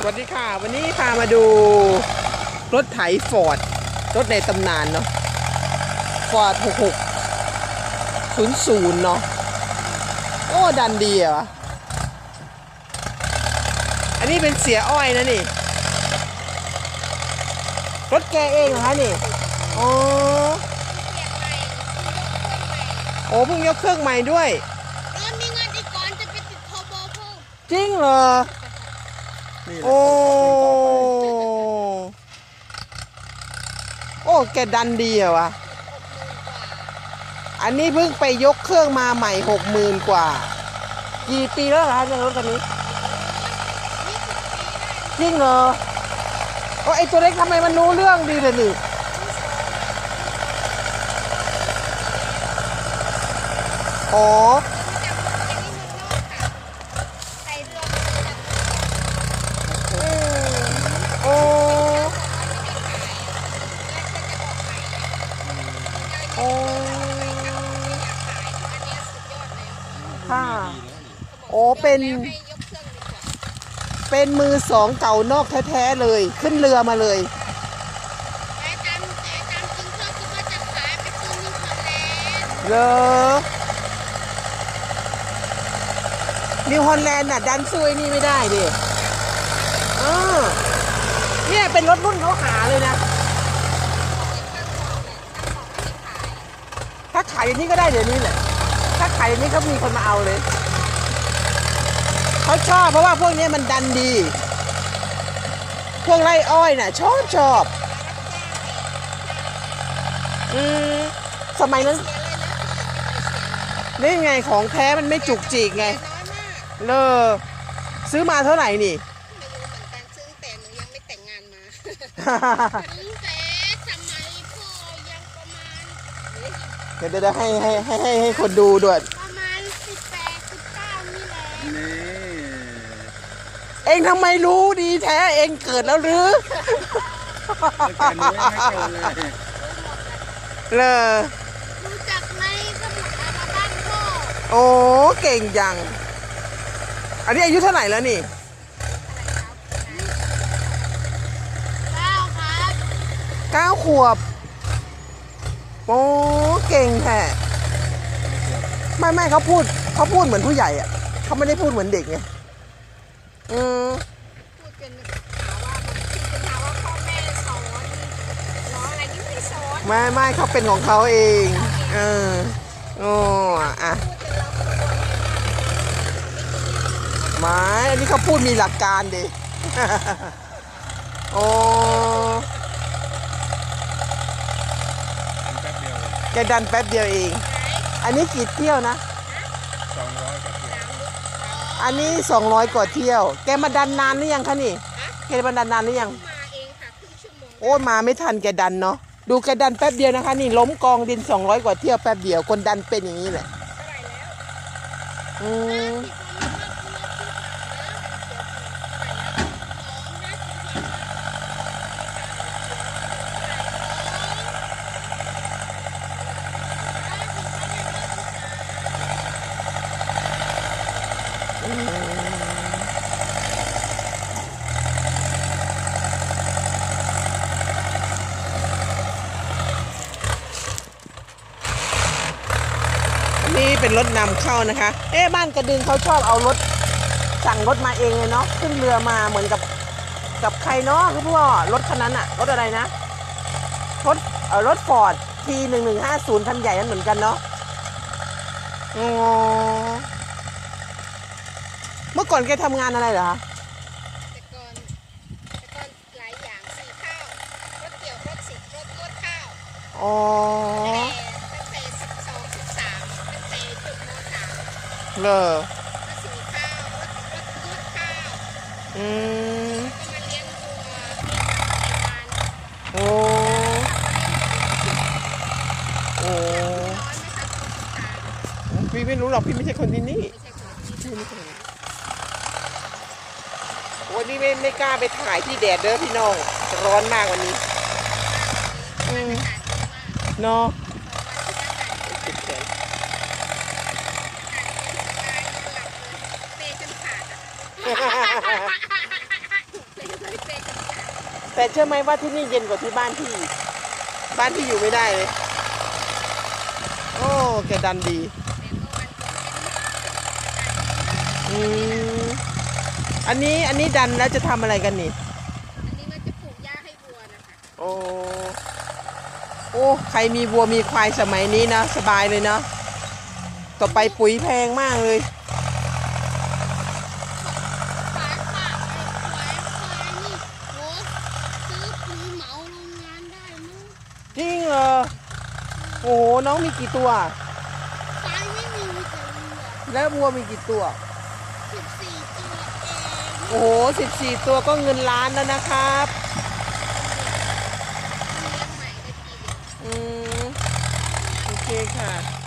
สวัสดีค่ะ วันนี้พามาดูรถไถฟอร์ด รถในตำนานเนาะฟอร์ด66 00เนาะโอ้ดันดีอะวะอันนี้เป็นเสียอ้อยนะนี่ รถแกเองเหรอคะนี่อ๋อโอ้เพิ่งยกเครื่องใหม่ด้วย แล้วมีเงินอีกก่อนจะไปติดโทโบเพิ่มจริงเหรอ นี่แหละโอ้ โอ้ แกดันดีอะวะ อันนี้เพิ่งไปยกเครื่องมาใหม่หกหมื่นกว่า กี่ปีแล้วเหรอคะเนี่ยรถคันนี้ จริงเหรอ โอ้ไอตัวเล็กทำไมมันรู้เรื่องดีเลยนี่ อ๋อ ใส่เรือ โอ้ โอ้ค่ะ โอ้เป็น เป็นมือสองเก่านอกแท้ๆเลย ขึ้นเรือมาเลยแต่ตามแต่ตามจริงเขาคิดว่าจะขายไปซื้อนิวซีแลนด์เลอนิวฮอลแลนด์น่ะ ดันซุยนี่ไม่ได้ดิ เออเนี่ยเป็นรถรุ่นเขาหาเลยนะ ถ้า ขายอย่างนี้ก็ได้เดี๋ยวนี้แหละ ถ้าขายอย่างนี้เขามีคนมาเอาเลย เขาชอบเพราะว่าพวกนี้มันดันดี พวกไร่อ้อยน่ะ ชอบชอบอืมสมัยนั้นนี่ไงของแท้มันไม่จุกจิกไงน้อยมากเลอซื้อมาเท่าไหร่นี่ไม่รู้เหมือนกันซื้อแต่หนูยังไม่แต่งงานมาซื้อแต่สมัยพ่อยังประมาณเฮ้ย เดี๋ยวเดี๋ยวให้ให้ให้ให้ให้คนดูด้วย ประมาณสิบแปดสิบเก้านี่แหละนี่เองทำไมรู้ดีแท้เองเกิดแล้วหรือตั้งแต่หนูยังไม่เกิดเลยเลอรู้จักไหมสมัยมาบ้านพ่อโอ้เก่งจัง อันนี้อายุเท่าไหร่แล้วนี่เก้าครับเก้าขวบ โอ้เก่งแท้ไม่ไม่เขาพูดเขาพูดเหมือนผู้ใหญ่อะเขาไม่ได้พูดเหมือนเด็กไงอืมพูดจนหาว่ามันคิดจนหาว่าพ่อแม่สอนล้ออะไรนี่ไม่สอนไม่ไม่เขาเป็นของเขาเอง เออโอ้อะพูดจนเรากลัวไม่อันนี้เขาพูดมีหลักการดิโอ้ แป๊บเดียว แกดันแป๊บเดียวเอง อันนี้กี่เที่ยวนะ สองร้อยกว่าเที่ยวอันนี้ 200 กว่าเที่ยว แกมาดันนานหรือยังคะนี่ แกมาดันนานหรือยัง มาเองค่ะครึ่งชั่วโมงโอ้ยมาไม่ทันแกดันเนาะ ดูแกดันแป๊บเดียวนะคะ นี่ล้มกองดิน 200 กว่าเที่ยวแป๊บเดียว คนดันเป็นอย่างนี้แหละ เท่าไหร่แล้วอืมอัน นี้เป็นรถนำเข้านะคะ เอ๊บ้านกระดึงเขาชอบเอารถ สั่งรถมาเองเลยเนาะขึ้นเรือมาเหมือนกับกับใครเนาะคือพ่อรถคันนั้นอะรถอะไรนะ รถเออรถฟอร์ดทีหนึ่งหนึ่งห้าศูนย์คันใหญ่นั้นเหมือนกันเนาะอ๋อ มื่อก่อนแกทำงานอะไรเหรอคะแต่ก่อนแต่ก่อนหลายอย่างสีข้าวรถเกี่ยวรถสิบรถรถข้าวอ๋อ แต่ตั้งแต่สิบสองสิบสามตั้งแต่จุดมสามเลอรถสีข้าวรถรถรถข้าวอืม ก็มาเลี้ยงวัวเลี้ยงทำรายการโอ้โอ้น้อยไหมคะคุณตาพี่ไม่รู้หรอกพี่ไม่ใช่คนที่นี่ ไม่ใช่คนที่วันนี้ ไม่ไม่กล้าไปถ่ายที่แดดเด้อพี่น้อง ร้อนมากวันนี้อืมเนาะติดแขนเปย์จนขาดอะแต่เชื่อไหมว่าที่นี่เย็นกว่าที่บ้านพี่ บ้านพี่อยู่ไม่ได้เลย โอ้แกดันดี อืม อันนี้อันนี้ดันแล้วจะทำอะไรกันนี่ อันนี้มันจะปลูกหญ้าให้วัวนะคะโอ้ โอ้ ใครมีวัวมีควายสมัยนี้นะสบายเลยเนาะ ต่อไปปุ๋ยแพงมากเลย ฝายฝากไอ้ควายควายนี่โหซื้อปุ๋ยเหมาโรงงานได้มั้งจริงเหรอ โอ้โห น้องมีกี่ตัว ควายไม่มีมีแต่วัวแล้ววัวมีกี่ตัว สิบสี่ตัวเอง โอ้โหสิบสี่ตัวก็เงินล้านแล้วนะครับอืมโอเคค่ะ